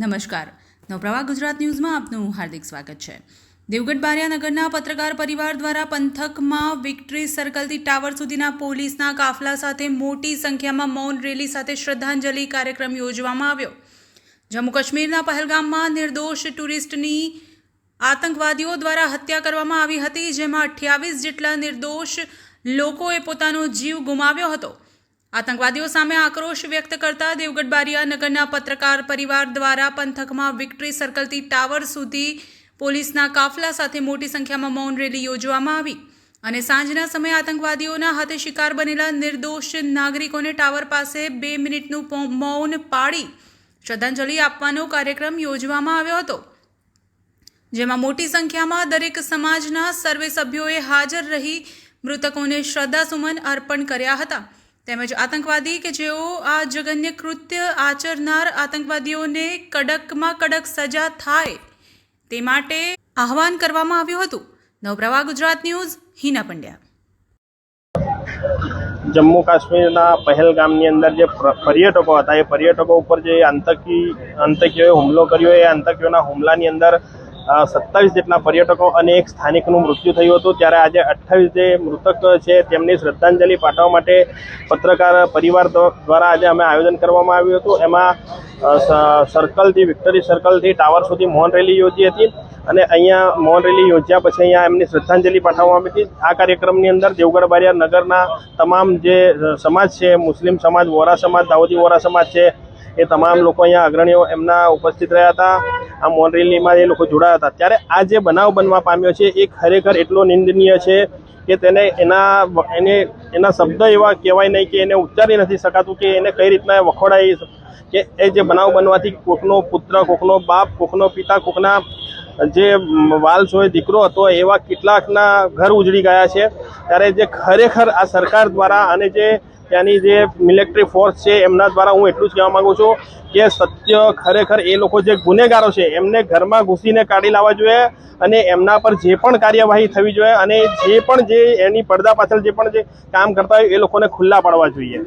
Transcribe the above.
નમસ્કાર. નવપ્રવાહ ગુજરાત ન્યૂઝમાં આપનું હાર્દિક સ્વાગત છે. દેવગઢ બારિયાનગરના પત્રકાર પરિવાર દ્વારા પંથકમાં વિક્ટરી સર્કલથી ટાવર સુધીના પોલીસના કાફલા સાથે મોટી સંખ્યામાં મૌન રેલી સાથે શ્રદ્ધાંજલિ કાર્યક્રમ યોજવામાં આવ્યો. જમ્મુ કાશ્મીરના પહેલગામમાં નિર્દોષ ટુરિસ્ટની આતંકવાદીઓ દ્વારા હત્યા કરવામાં આવી હતી, જેમાં અઠ્યાવીસ જેટલા નિર્દોષ લોકોએ પોતાનો જીવ ગુમાવ્યો હતો. આતંકવાદીઓ સામે આક્રોશ વ્યક્ત કરતા દેવગઢ બારિયા નગરના પત્રકાર પરિવાર દ્વારા પંથકમાં વિક્ટરી સર્કલથી ટાવર સુધી પોલીસના કાફલા સાથે મોટી સંખ્યામાં મૌન રેલી યોજવામાં આવી અને સાંજના સમયે આતંકવાદીઓના હાથે શિકાર બનેલા નિર્દોષ નાગરિકોને ટાવર પાસે બે મિનિટનું મૌન પાળી શ્રદ્ધાંજલિ આપવાનો કાર્યક્રમ યોજવામાં આવ્યો હતો. જેમાં મોટી સંખ્યામાં દરેક સમાજના સર્વે સભ્યોએ હાજર રહી મૃતકોને શ્રદ્ધાસુમન અર્પણ કર્યા હતા. તેમજ આતંકવાદી કે જેઓ આ જઘન્ય કૃત્ય આચરનાર આતંકવાદીઓને કડકમાં કડક સજા થાય તે માટે આહવાન કરવામાં આવ્યું હતું. નવપ્રવાહ ગુજરાત ન્યૂઝ, હિના પંડ્યા. જમ્મુ કાશ્મીરના પહેલગામની અંદર જે પર્યટકો હતા, એ પર્યટકો ઉપર જે આતંકી, આતંકીઓએ હુમલો કર્યો, એ આતંકીઓના હુમલાની અંદર સત્તાવીસ જેટલા પર્યટકો અને એક સ્થાનિકનું મૃત્યુ થયું હતું. ત્યારે આજે અઠ્ઠાવીસ જે મૃતક છે, તેમની શ્રદ્ધાંજલિ પાઠવવા માટે પત્રકાર પરિવાર દ્વારા આજે અમે આયોજન કરવામાં આવ્યું હતું. એમાં સર્કલથી, વિક્ટરી સર્કલથી ટાવર સુધી મૌન રેલી યોજી હતી અને અહીંયા મૌન રેલી યોજ્યા પછી અહીંયા એમની શ્રદ્ધાંજલિ પાઠવવામાં આવી હતી. આ કાર્યક્રમની અંદર દેવગઢ બારિયા નગરના તમામ જે સમાજ છે, મુસ્લિમ સમાજ, વોરા સમાજ, દાઉદી વોરા સમાજ છે, એ તમામ લોકો અહીંયા અગ્રણીઓ એમના ઉપસ્થિત રહ્યા હતા. આ મૌન એ લોકો જોડાયા હતા, ત્યારે આ જે બનાવ બનવા પામ્યો છે, એ ખરેખર એટલો નિંદનીય છે કે તેને એના એને, એના શબ્દ એવા કહેવાય નહીં કે એને ઉચ્ચારી નથી શકાતું કે એને કઈ રીતના વખોડાય કે એ જે બનાવ બનવાથી કોકનો પુત્ર, કોકનો બાપ, કોકનો પિતા, કોકના જે વાલ્સ હોય દીકરો હતો, એવા કેટલાકના ઘર ઉજળી ગયા છે. ત્યારે જે ખરેખર આ સરકાર દ્વારા અને જે ત્યાંની જે મિલિટરી ફોર્સ છે, એમના દ્વારા હું એટલું જ કહેવા માંગુ છું કે સત્ય ખરેખર એ લોકો જે ગુનેગારો છે, એમને ઘરમાં ઘૂસીને કાઢી લાવવા જોઈએ અને એમના પર જે પણ કાર્યવાહી થવી જોઈએ અને જે પણ જે એની પડદા પાછળ જે પણ જે કામ કરતા હોય એ લોકોને ખુલ્લા પાડવા જોઈએ.